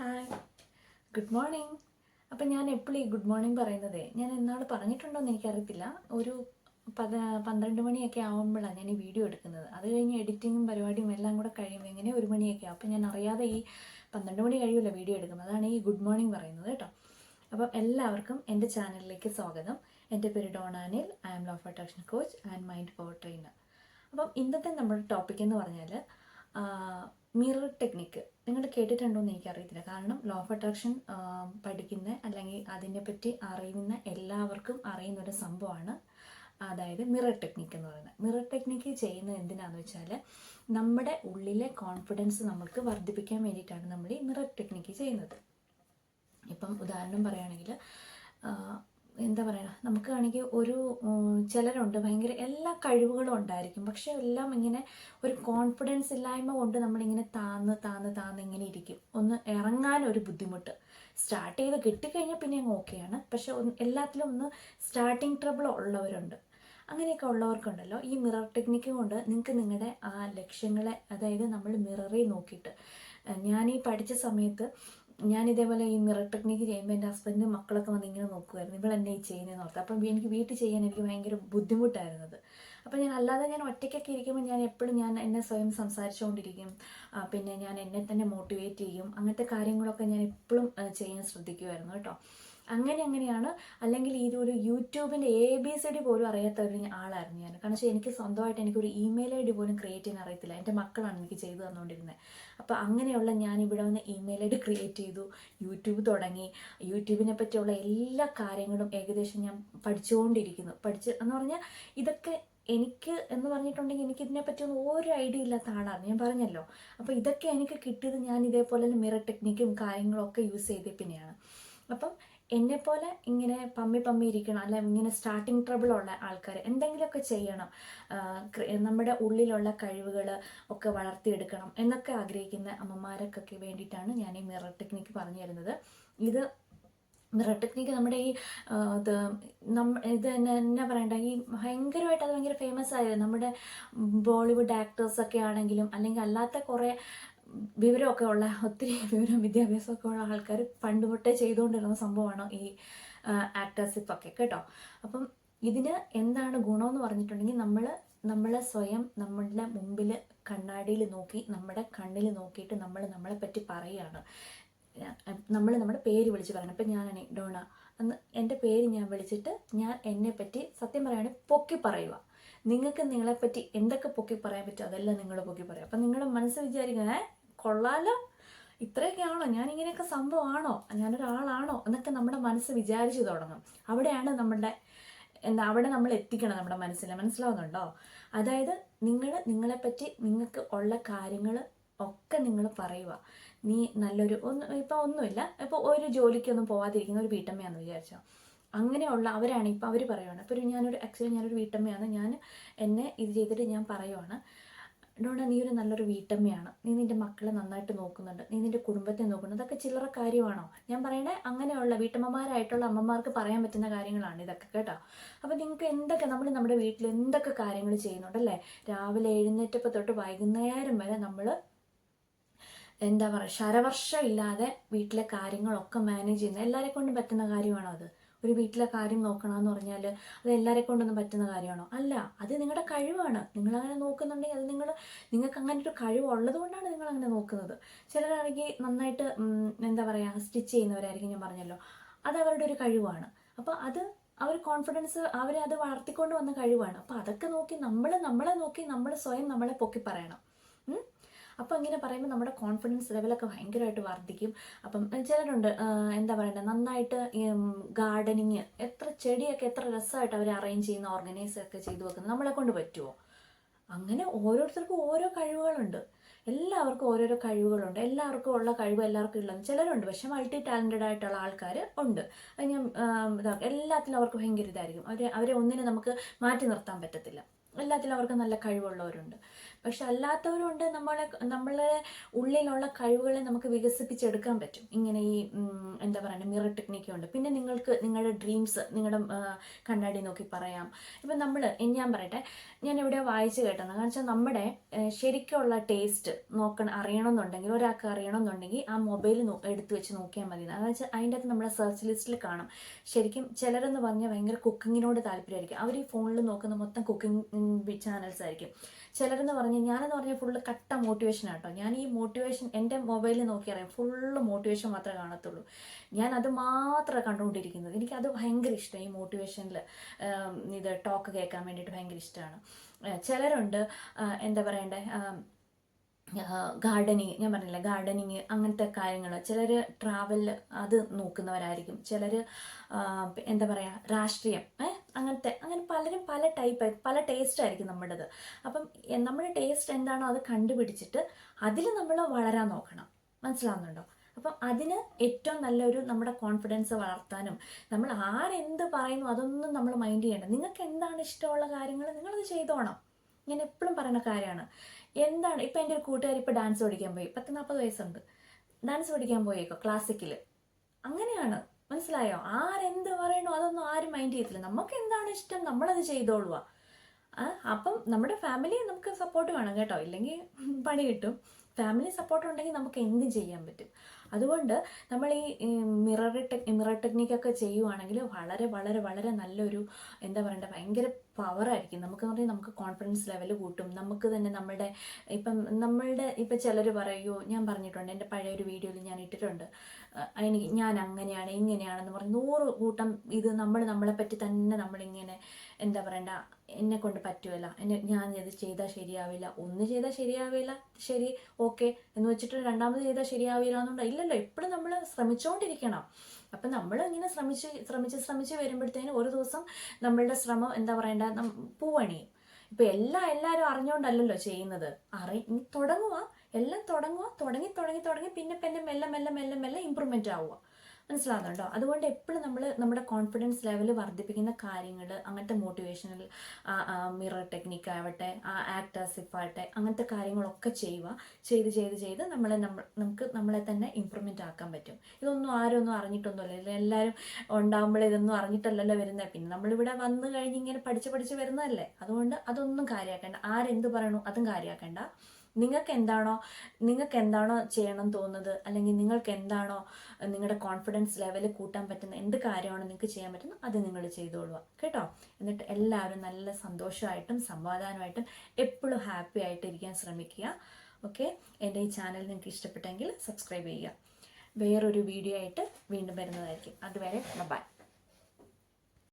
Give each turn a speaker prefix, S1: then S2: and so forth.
S1: Hi good morning അപ്പം ഞാൻ എപ്പോഴും ഈ ഗുഡ് മോർണിംഗ് പറയുന്നത്? ഞാൻ എന്നാൾ പറഞ്ഞിട്ടുണ്ടോ എന്ന് എനിക്കറിയത്തില്ല. ഒരു പത പന്ത്രണ്ട് മണിയൊക്കെ ആകുമ്പോഴാണ് ഞാൻ ഈ വീഡിയോ എടുക്കുന്നത്. അത് കഴിഞ്ഞ് എഡിറ്റിങ്ങും പരിപാടിയും എല്ലാം കൂടെ കഴിയുമ്പോൾ ഇങ്ങനെ ഒരു മണിയൊക്കെ ആവും. അപ്പം ഞാൻ അറിയാതെ ഈ പന്ത്രണ്ട് മണി കഴിയുമല്ലോ വീഡിയോ എടുക്കുന്നത്. അതാണ് ഈ ഗുഡ് മോർണിംഗ് പറയുന്നത് കേട്ടോ. അപ്പം എല്ലാവർക്കും എന്റെ ചാനലിലേക്ക് സ്വാഗതം. എന്റെ പേര് ഡോണാനിൽ I am law of attraction coach and mind power trainer അപ്പം ഇന്നത്തെ നമ്മുടെ ടോപ്പിക് എന്ന് പറഞ്ഞാൽ മിറർ ടെക്നിക്ക് നിങ്ങൾ കേട്ടിട്ടുണ്ടോ എന്ന് എനിക്കറിയത്തില്ല. കാരണം ലോ ഓഫ് അട്രാക്ഷൻ പഠിക്കുന്ന അല്ലെങ്കിൽ അതിനെപ്പറ്റി അറിയുന്ന എല്ലാവർക്കും അറിയുന്ന ഒരു സംഭവമാണ്. അതായത് മിറർ ടെക്നിക്ക് എന്ന് പറയുന്നത്. മിറർ ടെക്നിക്ക് ചെയ്യുന്നത് എന്തിനാന്ന് വെച്ചാൽ നമ്മുടെ ഉള്ളിലെ കോൺഫിഡൻസ് നമ്മൾക്ക് വർദ്ധിപ്പിക്കാൻ വേണ്ടിയിട്ടാണ് നമ്മൾ ഈ മിറർ ടെക്നിക്ക് ചെയ്യുന്നത്. ഇപ്പം ഉദാഹരണം പറയുകയാണെങ്കിൽ എന്താ പറയുക നമുക്ക് ആണെങ്കിൽ ഒരു ചിലരുണ്ട് ഭയങ്കര എല്ലാ കഴിവുകളും ഉണ്ടായിരിക്കും. പക്ഷെ എല്ലാം ഇങ്ങനെ ഒരു കോൺഫിഡൻസ് ഇല്ലായ്മ കൊണ്ട് നമ്മളിങ്ങനെ താന്ന് താന്ന് താന്ന് ഇങ്ങനെ ഇരിക്കും. ഒന്ന് ഇറങ്ങാൻ ഒരു ബുദ്ധിമുട്ട്. സ്റ്റാർട്ട് ചെയ്ത് കിട്ടിക്കഴിഞ്ഞാൽ പിന്നെ അങ്ങ് ഓക്കെയാണ് പക്ഷെ എല്ലാത്തിലും ഒന്ന് സ്റ്റാർട്ടിങ് ട്രബിൾ ഉള്ളവരുണ്ട്. അങ്ങനെയൊക്കെ ഉള്ളവർക്കുണ്ടല്ലോ. ഈ മിറർ ടെക്നിക്ക് കൊണ്ട് നിങ്ങൾക്ക് നിങ്ങളുടെ ആ ലക്ഷ്യങ്ങളെ അതായത് നമ്മൾ മിററി നോക്കിയിട്ട്. ഞാൻ ഈ പഠിച്ച സമയത്ത് ഞാൻ ഇതേപോലെ ഈ മിറർ ടെക്നിക്ക് ചെയ്യുമ്പോൾ എന്റെ ഹസ്ബൻഡും മക്കളൊക്കെ വന്ന് ഇങ്ങനെ നോക്കുമായിരുന്നു ഇവൾ എന്നെ ഈ ചെയ്യുന്നതെന്ന് ഓർത്ത്. അപ്പം എനിക്ക് വീട്ടിൽ ചെയ്യാൻ എനിക്ക് ഭയങ്കര ബുദ്ധിമുട്ടായിരുന്നത്. അപ്പം ഞാൻ അല്ലാതെ ഞാൻ ഒറ്റയ്ക്കൊക്കെ ഇരിക്കുമ്പോൾ ഞാൻ എപ്പോഴും ഞാൻ എന്നെ സ്വയം സംസാരിച്ചുകൊണ്ടിരിക്കും. പിന്നെ ഞാൻ എന്നെ തന്നെ മോട്ടിവേറ്റ് ചെയ്യും. അങ്ങനത്തെ കാര്യങ്ങളൊക്കെ ഞാൻ എപ്പോഴും ചെയ്യാൻ ശ്രദ്ധിക്കുമായിരുന്നു കേട്ടോ. അങ്ങനെ അങ്ങനെയാണ്. അല്ലെങ്കിൽ ഇത് ഒരു യൂട്യൂബിന്റെ എ ബി സി ഡി പോലും അറിയാത്ത ഒരു ആളായിരുന്നു ഞാൻ. കാരണം വെച്ചാൽ എനിക്ക് സ്വന്തമായിട്ട് എനിക്കൊരു ഇമെയിൽ ഐ ഡി പോലും ക്രിയേറ്റ് ചെയ്യാൻ അറിയത്തില്ല. എന്റെ മക്കളാണ് എനിക്ക് ചെയ്തു തന്നുകൊണ്ടിരുന്നത് അപ്പോൾ അങ്ങനെയുള്ള ഞാൻ ഇവിടെ വന്ന് ഇമെയിൽ ഐ ഡി ക്രിയേറ്റ് ചെയ്തു. യൂട്യൂബ് തുടങ്ങി. യൂട്യൂബിനെ പറ്റിയുള്ള എല്ലാ കാര്യങ്ങളും ഏകദേശം ഞാൻ പഠിച്ചുകൊണ്ടിരിക്കുന്നു പഠിച്ച് എന്ന് പറഞ്ഞാൽ ഇതൊക്കെ എനിക്ക് എന്ന് പറഞ്ഞിട്ടുണ്ടെങ്കിൽ എനിക്ക് ഇതിനെ പറ്റിയൊന്നും ഒരു ഐഡിയ ഇല്ലാത്ത ആളാണ്. ഞാൻ പറഞ്ഞല്ലോ. അപ്പോൾ ഇതൊക്കെ എനിക്ക് കിട്ടിയത് ഞാൻ ഇതേപോലെ മിറർ ടെക്നിക്കും കാര്യങ്ങളൊക്കെ യൂസ് ചെയ്തേ പിന്നെയാണ്. അപ്പം എന്നെപ്പോലെ ഇങ്ങനെ പമ്മി പമ്മി ഇരിക്കണം അല്ലെ ഇങ്ങനെ സ്റ്റാർട്ടിങ് ട്രബിൾ ഉള്ള ആൾക്കാർ എന്തെങ്കിലുമൊക്കെ ചെയ്യണം. നമ്മുടെ ഉള്ളിലുള്ള കഴിവുകൾ ഒക്കെ വളർത്തിയെടുക്കണം എന്നൊക്കെ ആഗ്രഹിക്കുന്ന അമ്മമാരൊക്കെ വേണ്ടിയിട്ടാണ് ഞാൻ ഈ മിറർ ടെക്നിക്ക് പറഞ്ഞു തരുന്നത്. ഇത് മിറർ ടെക്നിക്ക് നമ്മുടെ ഈ ഇത് നമ്മ ഇത് എന്നാ പറയണ്ട ഈ ഭയങ്കരമായിട്ട് അത് ഭയങ്കര ഫേമസ് ആയത് നമ്മുടെ ബോളിവുഡ് ആക്ടേഴ്സൊക്കെ ആണെങ്കിലും അല്ലെങ്കിൽ അല്ലാത്ത കുറേ വിവരമൊക്കെ ഉള്ള ഒത്തിരി വിവരം വിദ്യാഭ്യാസമൊക്കെ ഉള്ള ആൾക്കാർ പണ്ട് തൊട്ടേ ചെയ്തുകൊണ്ടിരുന്ന സംഭവമാണ് ഈ ആക്ടേഴ്സിപ്പൊക്കെ കേട്ടോ? അപ്പം ഇതിന് എന്താണ് ഗുണമെന്ന് പറഞ്ഞിട്ടുണ്ടെങ്കിൽ നമ്മൾ നമ്മളെ സ്വയം നമ്മളുടെ മുമ്പിൽ കണ്ണാടിയിൽ നോക്കി നമ്മുടെ കണ്ണിൽ നോക്കിയിട്ട് നമ്മൾ നമ്മളെ പറ്റി പറയുകയാണ് നമ്മൾ നമ്മുടെ പേര് വിളിച്ച് പറയണം. ഇപ്പം ഞാനാണ് ഡോണ. അന്ന് എന്റെ പേര് ഞാൻ വിളിച്ചിട്ട് ഞാൻ എന്നെ പറ്റി സത്യം പറയുകയാണെങ്കിൽ പൊക്കി പറയുക. നിങ്ങൾക്ക് നിങ്ങളെപ്പറ്റി എന്തൊക്കെ പൊക്കി പറയാൻ പറ്റുമോ അതെല്ലാം നിങ്ങൾ പൊക്കി പറയാം അപ്പം നിങ്ങളുടെ മനസ്സ് വിചാരിക്കുക ഏ? കൊള്ളാലോ. ഇത്രയൊക്കെയാണോ? ഞാൻ ഇങ്ങനെയൊക്കെ സംഭവമാണോ? ഞാനൊരാളാണോ? എന്നൊക്കെ നമ്മുടെ മനസ്സ് വിചാരിച്ചു തുടങ്ങും. അവിടെയാണ് നമ്മുടെ എന്താ അവിടെ നമ്മൾ എത്തിക്കണം നമ്മുടെ മനസ്സിൽ മനസ്സിലാവുന്നുണ്ടോ? അതായത് നിങ്ങൾ നിങ്ങളെപ്പറ്റി നിങ്ങൾക്ക് ഉള്ള കാര്യങ്ങൾ ഒക്കെ നിങ്ങൾ പറയുക. നീ നല്ലൊരു ഒന്ന് ഇപ്പോൾ ഒന്നുമില്ല. ഇപ്പോൾ ഒരു ജോലിക്കൊന്നും പോവാതിരിക്കുന്ന ഒരു വീട്ടമ്മയാണെന്ന് വിചാരിച്ചോ. അങ്ങനെയുള്ള അവരാണ് ഇപ്പോൾ അവർ പറയുവാണ്. ഇപ്പോൾ ഞാനൊരു ആക്ച്വലി ഞാനൊരു വീട്ടമ്മയാണ്. ഞാൻ എന്നെ ഇത് ചെയ്തിട്ട് ഞാൻ പറയുവാണ്. ഡോണ നീ ഒരു നല്ലൊരു വീട്ടമ്മയാണ്. നീ നിന്റെ മക്കളെ നന്നായിട്ട് നോക്കുന്നുണ്ട്. നീ നിന്റെ കുടുംബത്തെ നോക്കുന്നുണ്ട്. അതൊക്കെ ചില്ലറ കാര്യമാണോ? ഞാൻ പറയണേ അങ്ങനെയുള്ള വീട്ടമ്മമാരായിട്ടുള്ള അമ്മമാർക്ക് പറയാൻ പറ്റുന്ന കാര്യങ്ങളാണ് ഇതൊക്കെ കേട്ടോ? അപ്പോൾ നിങ്ങൾക്ക് എന്തൊക്കെ നമ്മൾ നമ്മുടെ വീട്ടിൽ എന്തൊക്കെ കാര്യങ്ങൾ ചെയ്യുന്നുണ്ട് അല്ലേ? രാവിലെ എഴുന്നേറ്റപ്പോൾ തൊട്ട് വൈകുന്നേരം വരെ നമ്മൾ എന്താ പറയുക ശരവർഷം ഇല്ലാതെ വീട്ടിലെ കാര്യങ്ങളൊക്കെ മാനേജ് ചെയ്യുന്ന എല്ലാവരെ കൊണ്ടും പറ്റുന്ന കാര്യമാണോ അത്? ഒരു വീട്ടിലെ കാര്യം നോക്കണമെന്ന് പറഞ്ഞാൽ അത് എല്ലാവരെ കൊണ്ടൊന്നും പറ്റുന്ന കാര്യമാണോ? അല്ല അത് നിങ്ങളുടെ കഴിവാണ്. നിങ്ങൾ അങ്ങനെ നോക്കുന്നുണ്ടെങ്കിൽ അത് നിങ്ങൾ നിങ്ങൾക്ക് അങ്ങനെ ഒരു കഴിവുള്ളത് കൊണ്ടാണ് നിങ്ങൾ അങ്ങനെ നോക്കുന്നത്. ചിലരാണെങ്കിൽ നന്നായിട്ട് എന്താ പറയുക സ്റ്റിച്ച് ചെയ്യുന്നവരായിരിക്കും ഞാൻ പറഞ്ഞല്ലോ. അത് അവരുടെ ഒരു കഴിവാണ്. അപ്പോൾ അത് അവർ കോൺഫിഡൻസ് അവരെ അത് വളർത്തിക്കൊണ്ട് വന്ന കഴിവാണ്. അപ്പോൾ അതൊക്കെ നോക്കി നമ്മൾ നമ്മളെ നോക്കി നമ്മൾ സ്വയം നമ്മളെ പൊക്കി പറയണം? അപ്പോൾ ഇങ്ങനെ പറയുമ്പോൾ നമ്മുടെ കോൺഫിഡൻസ് ലെവലൊക്കെ ഭയങ്കരമായിട്ട് വർദ്ധിക്കും. അപ്പം ചിലരുണ്ട് എന്താ പറയണ്ടത് നന്നായിട്ട് ഗാർഡനിങ് എത്ര ചെടിയൊക്കെ എത്ര രസമായിട്ട് അവർ അറേഞ്ച് ചെയ്യുന്ന ഓർഗനൈസ് ഒക്കെ ചെയ്തു വെക്കുന്നത് നമ്മളെ കൊണ്ട് പറ്റുമോ അങ്ങനെ ഓരോരുത്തർക്കും ഓരോ കഴിവുകളുണ്ട്. എല്ലാവർക്കും ഓരോരോ കഴിവുകളുണ്ട്. എല്ലാവർക്കും ഉള്ള കഴിവ് എല്ലാവർക്കും ഇല്ലെന്ന് ചിലരുണ്ട്. പക്ഷെ മൾട്ടി ടാലന്റഡ് ആയിട്ടുള്ള ആൾക്കാർ ഉണ്ട്. അത് ഞാൻ എല്ലാത്തിലും അവർക്ക് ഭയങ്കര ഇതായിരിക്കും. അവരെ അവരെ ഒന്നിനെ നമുക്ക് മാറ്റി നിർത്താൻ പറ്റത്തില്ല. എല്ലാത്തിലും അവർക്ക് നല്ല കഴിവുള്ളവരുണ്ട്. പക്ഷെ അല്ലാത്തവരുണ്ട് നമ്മളെ നമ്മളെ ഉള്ളിലുള്ള കഴിവുകളെ നമുക്ക് വികസിപ്പിച്ചെടുക്കാൻ പറ്റും. ഇങ്ങനെ ഈ എന്താ പറയുക മിറർ ടെക്നിക്ക് ഉണ്ട് പിന്നെ നിങ്ങൾക്ക് നിങ്ങളുടെ ഡ്രീംസ് നിങ്ങളുടെ കണ്ണാടി നോക്കി പറയാം. ഇപ്പം നമ്മൾ ഞാൻ പറയട്ടെ ഞാൻ ഇവിടെ വായിച്ചു കേട്ടത് കാരണം വെച്ചാൽ നമ്മുടെ ശരിക്കുള്ള ടേസ്റ്റ് നോക്കണം അറിയണമെന്നുണ്ടെങ്കിൽ ഒരാൾക്ക് അറിയണമെന്നുണ്ടെങ്കിൽ ആ മൊബൈൽ എടുത്തു വെച്ച് നോക്കിയാൽ മതി. അതെന്ന് വെച്ചാൽ അതിന്റെ അകത്ത് നമ്മുടെ സെർച്ച് ലിസ്റ്റിൽ കാണും. ശരിക്കും ചിലരെന്ന് പറഞ്ഞാൽ ഭയങ്കര കുക്കിങ്ങിനോട് താല്പര്യമായിരിക്കും. അവർ ഈ ഫോണിൽ നോക്കുന്ന മൊത്തം കുക്കിംഗ് ചാനൽസ് ആയിരിക്കും. ചിലരെന്ന് പറഞ്ഞ് ഞാനെന്ന് പറഞ്ഞാൽ ഫുള്ള് കട്ട മോട്ടിവേഷൻ ആട്ടോ. ഞാൻ ഈ മോട്ടിവേഷൻ എന്റെ മൊബൈലിൽ നോക്കി അറിയാം? ഫുള്ള് മോട്ടിവേഷൻ മാത്രമേ കാണത്തുള്ളൂ. ഞാൻ അത് മാത്രമേ കണ്ടുകൊണ്ടിരിക്കുന്നത്. അത് ഭയങ്കര ഇഷ്ടം. ഈ മോട്ടിവേഷനിൽ ഇത് ടോക്ക് കേൾക്കാൻ വേണ്ടിയിട്ട് ഭയങ്കര ഇഷ്ടമാണ് ചിലരുണ്ട് എന്താ പറയണ്ടേ? ഗാർഡനിങ് ഞാൻ പറഞ്ഞില്ല ഗാർഡനിങ് അങ്ങനത്തെ കാര്യങ്ങൾ ചിലർ ട്രാവൽ അത് നോക്കുന്നവരായിരിക്കും. ചിലർ എന്താ പറയുക രാഷ്ട്രീയം ഏ അങ്ങനത്തെ അങ്ങനെ പലരും പല ടൈപ്പ് പല ടേസ്റ്റ് ആയിരിക്കും നമ്മുടേത്. അപ്പം നമ്മുടെ ടേസ്റ്റ് എന്താണോ അത് കണ്ടുപിടിച്ചിട്ട് അതിൽ നമ്മൾ വളരാൻ നോക്കണം. മനസ്സിലാവുന്നുണ്ടോ? അപ്പം അതിന് ഏറ്റവും നല്ലൊരു നമ്മുടെ കോൺഫിഡൻസ് വളർത്താനും നമ്മൾ ആരെന്ത് പറയുന്നു അതൊന്നും നമ്മൾ മൈൻഡ് ചെയ്യേണ്ട. നിങ്ങൾക്ക് എന്താണ് ഇഷ്ടമുള്ള കാര്യങ്ങൾ നിങ്ങളത് ചെയ്തോണം. ഞാൻ എപ്പോഴും പറയുന്ന കാര്യമാണ്. എന്താണ് ഇപ്പം എന്റെ ഒരു കൂട്ടുകാർ ഇപ്പോൾ ഡാൻസ് പഠിക്കാൻ പോയി പത്ത് നാൽപ്പത് വയസ്സുണ്ട്. ഡാൻസ് പഠിക്കാൻ പോയേക്കോ ക്ലാസിക്കൽ അങ്ങനെയാണ്. മനസ്സിലായോ? ആരെന്ത് പറയണോ അതൊന്നും ആരും മൈൻഡ് ചെയ്യത്തില്ല. നമുക്ക് എന്താണ് ഇഷ്ടം? നമ്മളത് ചെയ്തോളുക അപ്പം നമ്മുടെ ഫാമിലി നമുക്ക് സപ്പോർട്ട് വേണം കേട്ടോ. ഇല്ലെങ്കിൽ പണി കിട്ടും. ഫാമിലി സപ്പോർട്ട് ഉണ്ടെങ്കിൽ നമുക്ക് എന്ത് ചെയ്യാൻ പറ്റും. അതുകൊണ്ട് നമ്മൾ ഈ മിറർ ടെക് മിറർ ടെക്നിക്കൊക്കെ ചെയ്യുവാണെങ്കിൽ വളരെ വളരെ വളരെ നല്ലൊരു എന്താ പറയണ്ട ഭയങ്കര പവറായിരിക്കും നമുക്ക് പറഞ്ഞാൽ നമുക്ക് കോൺഫിഡൻസ് ലെവൽ കൂട്ടും. നമുക്ക് തന്നെ നമ്മുടെ ഇപ്പം നമ്മളുടെ ഇപ്പം ചിലർ പറയുമോ ഞാൻ പറഞ്ഞിട്ടുണ്ട് എന്റെ പഴയ ഒരു വീഡിയോയിൽ ഞാൻ ഇട്ടിട്ടുണ്ട്. എനിക്ക് ഞാൻ അങ്ങനെയാണ് ഇങ്ങനെയാണെന്ന് പറഞ്ഞ് നൂറ് കൂട്ടം ഇത് നമ്മൾ നമ്മളെ പറ്റി തന്നെ നമ്മളിങ്ങനെ എന്താ പറയണ്ട എന്നെ കൊണ്ട് പറ്റുമല്ല എന്നെ ഞാൻ ഇത് ചെയ്താൽ ശരിയാവില്ല. ഒന്ന് ചെയ്താൽ ശരിയാവില്ല ശരി ഓക്കെ എന്ന് വെച്ചിട്ട് രണ്ടാമത് ചെയ്താൽ ശരിയാവില്ല എന്നുണ്ടോ? ഇല്ലല്ലോ എപ്പോഴും നമ്മൾ ശ്രമിച്ചുകൊണ്ടിരിക്കണം അപ്പം നമ്മൾ ഇങ്ങനെ ശ്രമിച്ച് ശ്രമിച്ച് ശ്രമിച്ച് വരുമ്പോഴത്തേനും ഒരു ദിവസം നമ്മളുടെ ശ്രമം എന്താ പറയണ്ട പൂവണിയും. ഇപ്പം എല്ലാം എല്ലാവരും അറിഞ്ഞുകൊണ്ടല്ലല്ലോ ചെയ്യുന്നത്. അറി തുടങ്ങുക എല്ലാം തുടങ്ങുക തുടങ്ങി തുടങ്ങി തുടങ്ങി. പിന്നെ പിന്നെ മെല്ലെ മെല്ലെ മെല്ലെ മെല്ലെ ഇമ്പ്രൂവ്മെന്റ് ആവുക മനസ്സിലാകുന്നുണ്ടോ അതുകൊണ്ട് എപ്പോഴും നമ്മൾ നമ്മുടെ കോൺഫിഡൻസ് ലെവൽ വർദ്ധിപ്പിക്കുന്ന കാര്യങ്ങൾ അങ്ങനത്തെ മോട്ടിവേഷണൽ മിറർ ടെക്നിക്ക് ആവട്ടെ ആക്ടേഴ്സിപ്പ് ആവട്ടെ അങ്ങനത്തെ കാര്യങ്ങളൊക്കെ ചെയ്യുക. ചെയ്ത് ചെയ്ത് ചെയ്ത് നമ്മളെ നമ്മൾ നമുക്ക് നമ്മളെ തന്നെ ഇമ്പ്രൂവ്മെന്റ് ആക്കാൻ പറ്റും. ഇതൊന്നും ആരും ഒന്നും അറിഞ്ഞിട്ടൊന്നുമില്ല എല്ലാവരും ഉണ്ടാകുമ്പോൾ ഇതൊന്നും അറിഞ്ഞിട്ടല്ലല്ലോ വരുന്നത് പിന്നെ നമ്മളിവിടെ വന്നു കഴിഞ്ഞ് ഇങ്ങനെ പഠിച്ച് പഠിച്ച് വരുന്നതല്ലേ? അതുകൊണ്ട് അതൊന്നും കാര്യമാക്കേണ്ട ആരെന്ത് പറയണു അതും കാര്യമാക്കേണ്ട നിങ്ങൾക്ക് എന്താണോ നിങ്ങൾക്ക് എന്താണോ ചെയ്യണം തോന്നുന്നത് അല്ലെങ്കിൽ നിങ്ങൾക്ക് എന്താണോ നിങ്ങളുടെ കോൺഫിഡൻസ് ലെവൽ കൂട്ടാൻ പറ്റുന്ന എന്ത് കാര്യമാണോ നിങ്ങൾക്ക് ചെയ്യാൻ പറ്റുന്നത് അത് നിങ്ങൾ ചെയ്തോളുക. കേട്ടോ? എന്നിട്ട് എല്ലാവരും നല്ല സന്തോഷമായിട്ടും സമാധാനമായിട്ടും എപ്പോഴും ഹാപ്പി ആയിട്ട് ഇരിക്കാൻ ശ്രമിക്കുക. ഓക്കെ എന്റെ ഈ ചാനൽ നിങ്ങൾക്ക് ഇഷ്ടപ്പെട്ടെങ്കിൽ സബ്സ്ക്രൈബ് ചെയ്യുക. വേറൊരു വീഡിയോ ആയിട്ട് വീണ്ടും വരുന്നതായിരിക്കും. അതുവരെ ബൈ